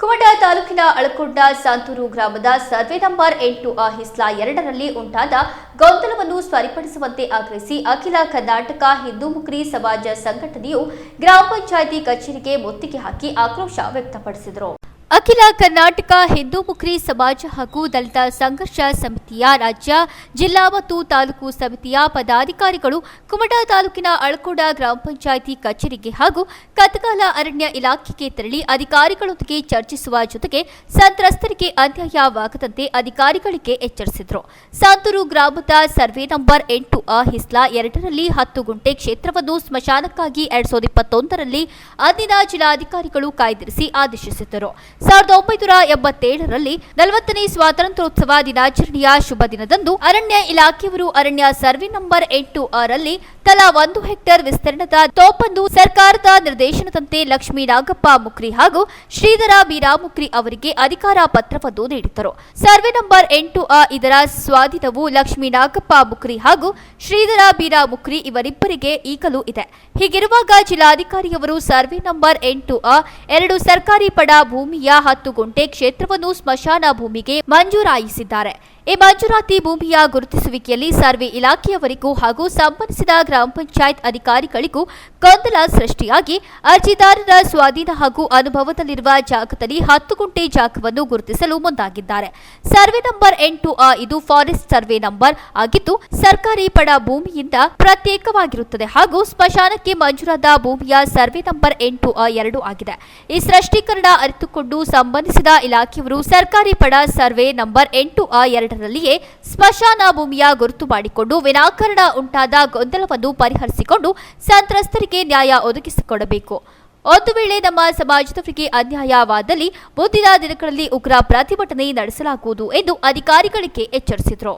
ಕುಮಟಾ ತಾಲೂಕಿನ ಅಳಕೊಂಡ ಸಾಂತೂರು ಗ್ರಾಮದ survey number ಎಂಟು ಆ ಹಿಸ್ಲಾ ಎರಡರಲ್ಲಿ ಉಂಟಾದ ಗೊಂದಲವನ್ನು ಸರಿಪಡಿಸುವಂತೆ ಆಗ್ರಹಿಸಿ ಅಖಿಲ ಕರ್ನಾಟಕ ಹಿಂದೂ ಮುಕ್ರಿ ಸಮಾಜ ಸಂಘಟನೆಯು ಗ್ರಾಮ ಪಂಚಾಯಿತಿ ಕಚೇರಿಗೆ ಮುತ್ತಿಗೆ ಹಾಕಿ ಆಕ್ರೋಶ ವ್ಯಕ್ತಪಡಿಸಿದರು. ಅಖಿಲ ಕರ್ನಾಟಕ ಹಿಂದೂ ಮುಖ್ರಿ ಸಮಾಜ ಹಾಗೂ ದಲಿತ ಸಂಘರ್ಷ ಸಮಿತಿಯ ರಾಜ್ಯ, ಜಿಲ್ಲಾ ಮತ್ತು ತಾಲೂಕು ಸಮಿತಿಯ ಪದಾಧಿಕಾರಿಗಳು ಕುಮಟಾ ತಾಲೂಕಿನ ಅಳಕೋಡ ಗ್ರಾಮ ಪಂಚಾಯಿತಿ ಕಚೇರಿಗೆ ಹಾಗೂ ಕತ್ಕಾಲ ಅರಣ್ಯ ಇಲಾಖೆಗೆ ತೆರಳಿ ಅಧಿಕಾರಿಗಳೊಂದಿಗೆ ಚರ್ಚಿಸುವ ಜೊತೆಗೆ ಸಂತ್ರಸ್ತರಿಗೆ ಅನ್ಯಾಯವಾಗದಂತೆ ಅಧಿಕಾರಿಗಳಿಗೆ ಎಚ್ಚರಿಸಿದರು. ಸಾಂತೂರು ಗ್ರಾಮದ ಸರ್ವೆ ನಂಬರ್ ಎಂಟು ಅ ಹಿಸ್ಲಾ ಎರಡರಲ್ಲಿ ಹತ್ತು ಗುಂಟೆ ಕ್ಷೇತ್ರವನ್ನು ಸ್ಮಶಾನಕ್ಕಾಗಿ ಎರಡ್ ಸಾವಿರದ ಇಪ್ಪತ್ತೊಂದರಲ್ಲಿ ಅಂದಿನ ಜಿಲ್ಲಾಧಿಕಾರಿಗಳು ಕಾಯ್ದಿರಿಸಿ ಆದೇಶಿಸಿದ್ದರು. ಸಾವಿರದ ಒಂಬೈನೂರ ಎಂಬತ್ತೇಳರಲ್ಲಿ ನಲವತ್ತನೇ ಸ್ವಾತಂತ್ರ್ಯೋತ್ಸವ ದಿನಾಚರಣೆಯ ಶುಭ ದಿನದಂದು ಅರಣ್ಯ ಇಲಾಖೆಯವರು ಅರಣ್ಯ ಸರ್ವೆ ನಂಬರ್ ಎಂಟು ರಲ್ಲಿ ತಲಾ ಒಂದು ಹೆಕ್ಟೇರ್ ವಿಸ್ತೀರ್ಣದ ತೋಪಂದು ಸರ್ಕಾರದ ನಿರ್ದೇಶನದಂತೆ ಲಕ್ಷ್ಮೀ ನಾಗಪ್ಪ ಮುಕ್ರಿ ಹಾಗೂ ಶ್ರೀಧರ ಬೀರಾಮುಕ್ರಿ ಅವರಿಗೆ ಅಧಿಕಾರ ಪತ್ರವನ್ನು ನೀಡಿದ್ದರು. ಸರ್ವೆ ನಂಬರ್ ಎಂಟು ಅ ಇದರ ಸ್ವಾಧೀನವು ಲಕ್ಷ್ಮೀ ನಾಗಪ್ಪ ಮುಕ್ರಿ ಹಾಗೂ ಶ್ರೀಧರ ಬೀರಾಮುಕ್ರಿ ಇವರಿಬ್ಬರಿಗೆ ಈಗಲೂ ಇದೆ. ಹೀಗಿರುವಾಗ ಜಿಲ್ಲಾಧಿಕಾರಿಯವರು ಸರ್ವೆ ನಂಬರ್ ಎಂಟು ಆ ಎರಡು ಸರ್ಕಾರಿ ಪಡ ಭೂಮಿಯ ಹತ್ತು ಗುಂಟೆ ಕ್ಷೇತ್ರವನ್ನು ಸ್ಮಶಾನ ಭೂಮಿಗೆ ಮಂಜೂರಾಯಿಸಿದ್ದಾರೆ. ಈ ಮಂಜೂರಾತಿ ಭೂಮಿಯ ಗುರುತಿಸುವಿಕೆಯಲ್ಲಿ ಸರ್ವೆ ಇಲಾಖೆಯವರಿಗೂ ಹಾಗೂ ಸಂಬಂಧಿಸಿದ ಗ್ರಾಮ ಪಂಚಾಯತ್ ಅಧಿಕಾರಿಗಳಿಗೂ ಗೊಂದಲ ಸೃಷ್ಟಿಯಾಗಿ ಅರ್ಜಿದಾರರ ಸ್ವಾಧೀನ ಹಾಗೂ ಅನುಭವದಲ್ಲಿರುವ ಜಾಗದಲ್ಲಿ ಹತ್ತು ಗುಂಟೆ ಜಾಗವನ್ನು ಗುರುತಿಸಲು ಮುಂದಾಗಿದ್ದಾರೆ. ಸರ್ವೆ ನಂಬರ್ ಎಂಟು ಆ ಇದು ಫಾರೆಸ್ಟ್ ಸರ್ವೆ ನಂಬರ್ ಆಗಿದ್ದು, ಸರ್ಕಾರಿ ಪಡ ಭೂಮಿಯಿಂದ ಪ್ರತ್ಯೇಕವಾಗಿರುತ್ತದೆ ಹಾಗೂ ಸ್ಮಶಾನಕ್ಕೆ ಮಂಜೂರಾದ ಭೂಮಿಯ ಸರ್ವೆ ನಂಬರ್ ಎಂಟು ಆ ಎರಡು ಆಗಿದೆ. ಈ ಸೃಷ್ಟೀಕರಣ ಅರಿತುಕೊಂಡು ಸಂಬಂಧಿಸಿದ ಇಲಾಖೆಯವರು ಸರ್ಕಾರಿ ಪಡ ಸರ್ವೆ ನಂಬರ್ ಎಂಟು ಅ ಎರಡರಲ್ಲಿಯೇ ಸ್ಮಶಾನ ಭೂಮಿಯ ಗುರುತು ಮಾಡಿಕೊಂಡು ವಿನಾಕಾರಣ ಉಂಟಾದ ಗೊಂದಲವನ್ನು ಪರಿಹರಿಸಿಕೊಂಡು ಸಂತ್ರಸ್ತರಿಗೆ ನ್ಯಾಯ ಒದಗಿಸಿಕೊಡಬೇಕು. ಒಂದು ವೇಳೆ ನಮ್ಮ ಸಮಾಜದವರಿಗೆ ಅನ್ಯಾಯವಾದಲ್ಲಿ ಮುಂದಿನ ದಿನಗಳಲ್ಲಿ ಉಗ್ರ ಪ್ರತಿಭಟನೆ ನಡೆಸಲಾಗುವುದು ಎಂದು ಅಧಿಕಾರಿಗಳಿಗೆ ಎಚ್ಚರಿಸಿದರು.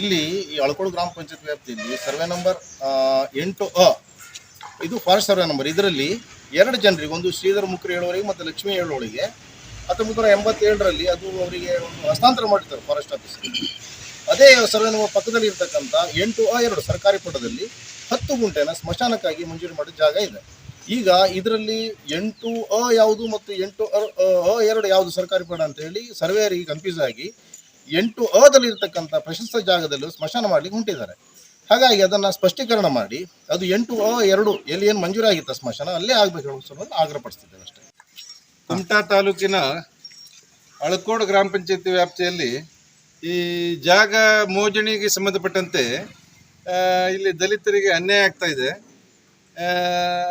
ಇಲ್ಲಿ ಈ ಗ್ರಾಮ ಪಂಚಾಯತ್ ವ್ಯಾಪ್ತಿಯಲ್ಲಿ ಸರ್ವೆ ನಂಬರ್ ಎಂಟು ಅ, ಇದು ಫಾರೆಸ್ಟ್ ಸರ್ವೆ ನಂಬರ್. ಇದರಲ್ಲಿ ಎರಡು ಜನರಿಗೆ, ಒಂದು ಶ್ರೀಧರ ಮುಕ್ರಿ ಹೇಳುವವರಿಗೆ ಮತ್ತು ಲಕ್ಷ್ಮಿ ಹೇಳುವವರಿಗೆ ಹತ್ತೊಂಬತ್ತು ನೂರ ಎಂಬತ್ತೇಳರಲ್ಲಿ ಅದು ಅವರಿಗೆ ಒಂದು ಹಸ್ತಾಂತರ ಮಾಡಿರ್ತಾರೆ ಫಾರೆಸ್ಟ್ ಆಫೀಸ್ ಅದೇ ಸರ್ವೆ ನಮ್ಮ ಪಕ್ಕದಲ್ಲಿ ಇರ್ತಕ್ಕಂಥ ಎಂಟು ಆ ಎರಡು ಸರ್ಕಾರಿ ಪುಟದಲ್ಲಿ ಹತ್ತು ಗುಂಟೆನ ಸ್ಮಶಾನಕ್ಕಾಗಿ ಮಂಜೂರು ಮಾಡಿದ ಜಾಗ ಇದೆ. ಈಗ ಇದರಲ್ಲಿ ಎಂಟು ಅ ಯಾವುದು ಮತ್ತು ಎಂಟು ಅ- ಎರಡು ಯಾವುದು ಸರ್ಕಾರಿ ಪಡ ಅಂತ ಹೇಳಿ ಕನ್ಫ್ಯೂಸ್ ಆಗಿ ಎಂಟು ಅದಲ್ಲಿ ಇರ್ತಕ್ಕಂಥ ಪ್ರಶಸ್ತ ಜಾಗದಲ್ಲೂ ಸ್ಮಶಾನ ಮಾಡಲಿಕ್ಕೆ ಹೊಂಟಿದ್ದಾರೆ. ಹಾಗಾಗಿ ಅದನ್ನು ಸ್ಪಷ್ಟೀಕರಣ ಮಾಡಿ ಅದು ಎಂಟು ಅ ಎರಡು ಎಲ್ಲಿ ಏನು ಮಂಜೂರಾಗಿತ್ತು ಸ್ಮಶಾನ ಅಲ್ಲೇ ಆಗಬೇಕು ಹೇಳೋ ಸಲುವಾಗಿ ಆಗ್ರಹಪಡಿಸ್ತಿದ್ದೇವೆ ಅಷ್ಟೇ. ಕುಮಟಾ ತಾಲೂಕಿನ ಅಳಕೋಡು ಗ್ರಾಮ ಪಂಚಾಯತಿ ವ್ಯಾಪ್ತಿಯಲ್ಲಿ ಈ ಜಾಗ ಮೋಜಣಿಗೆ ಸಂಬಂಧಪಟ್ಟಂತೆ ಇಲ್ಲಿ ದಲಿತರಿಗೆ ಅನ್ಯಾಯ ಆಗ್ತಾ ಇದೆ.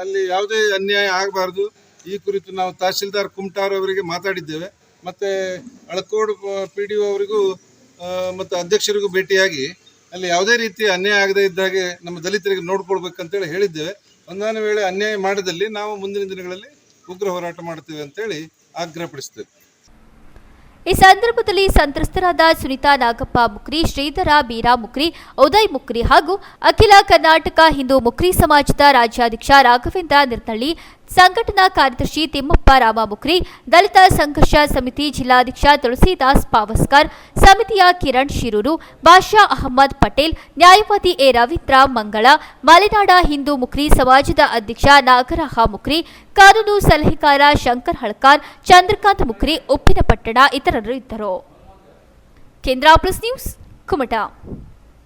ಅಲ್ಲಿ ಯಾವುದೇ ಅನ್ಯಾಯ ಆಗಬಾರ್ದು. ಈ ಕುರಿತು ನಾವು ತಹಶೀಲ್ದಾರ್ ಕುಮಟಾರ್ ಅವರಿಗೆ ಮಾತಾಡಿದ್ದೇವೆ. ಮತ್ತು ಅಳಕೋಡು ಪಿ ಡಿ ಒ ಅವರಿಗೂ ಮತ್ತು ಅಧ್ಯಕ್ಷರಿಗೂ ಭೇಟಿಯಾಗಿ ಅಲ್ಲಿ ಯಾವುದೇ ರೀತಿ ಅನ್ಯಾಯ ಆಗದೇ ಇದ್ದಾಗೆ ನಮ್ಮ ದಲಿತರಿಗೆ ನೋಡ್ಕೊಳ್ಬೇಕಂತೇಳಿ ಹೇಳಿದ್ದೇವೆ. ಒಂದಾನ ವೇಳೆ ಅನ್ಯಾಯ ಮಾಡಿದಲ್ಲಿ ನಾವು ಮುಂದಿನ ದಿನಗಳಲ್ಲಿ ಉಗ್ರ ಹೋರಾಟ ಮಾಡ್ತೇವೆ ಅಂತೇಳಿ ಆಗ್ರಹಪಡಿಸ್ತೇವೆ. ಈ ಸಂದರ್ಭದಲ್ಲಿ ಸಂತ್ರಸ್ತರಾದ ಸುನಿತಾ ನಾಗಪ್ಪ ಮುಕ್ರಿ, ಶ್ರೀಧರ ಬೀರಾ ಮುಕ್ರಿ, ಉದಯ್ ಮುಕ್ರಿ ಹಾಗೂ ಅಖಿಲ ಕರ್ನಾಟಕ ಹಿಂದೂ ಮುಕ್ರಿ ಸಮಾಜದ ರಾಜ್ಯಾಧ್ಯಕ್ಷ ರಾಘವೇಂದ್ರ ನಿರ್ನಳ್ಳಿ ಸಂಘಟನಾ ಕಾರ್ಯದರ್ಶಿ ತಿಮ್ಮಪ್ಪ ರಾಮ ಮುಕ್ರಿ ದಲಿತ ಸಂಘರ್ಷ ಸಮಿತಿ ಜಿಲ್ಲಾಧ್ಯಕ್ಷ ತುಳಸಿದಾಸ್ ಪಾವಸ್ಕರ್, ಸಮಿತಿಯ ಕಿರಣ್ ಶಿರೂರು, ಬಾಷಾ ಅಹಮ್ಮದ್ ಪಟೇಲ್, ನ್ಯಾಯವಾದಿ ಎ ರವೀಂದ್ರ ಮಂಗಳ, ಮಲೆನಾಡ ಹಿಂದೂ ಮುಖ್ರಿ ಸಮಾಜದ ಅಧ್ಯಕ್ಷ ನಾಗರಹ ಮುಖ್ರಿ, ಕಾನೂನು ಸಲಹೆಗಾರ ಶಂಕರ್ ಹಳ್ಕಾರ್, ಚಂದ್ರಕಾಂತ್ ಮುಖ್ರಿ, ಉಪ್ಪಿನಪಟ್ಟಣ ಇತರರು ಇದ್ದರು. ಕೇಂದ್ರ ಪ್ಲಸ್ ನ್ಯೂಸ್, ಕುಮಟಾ.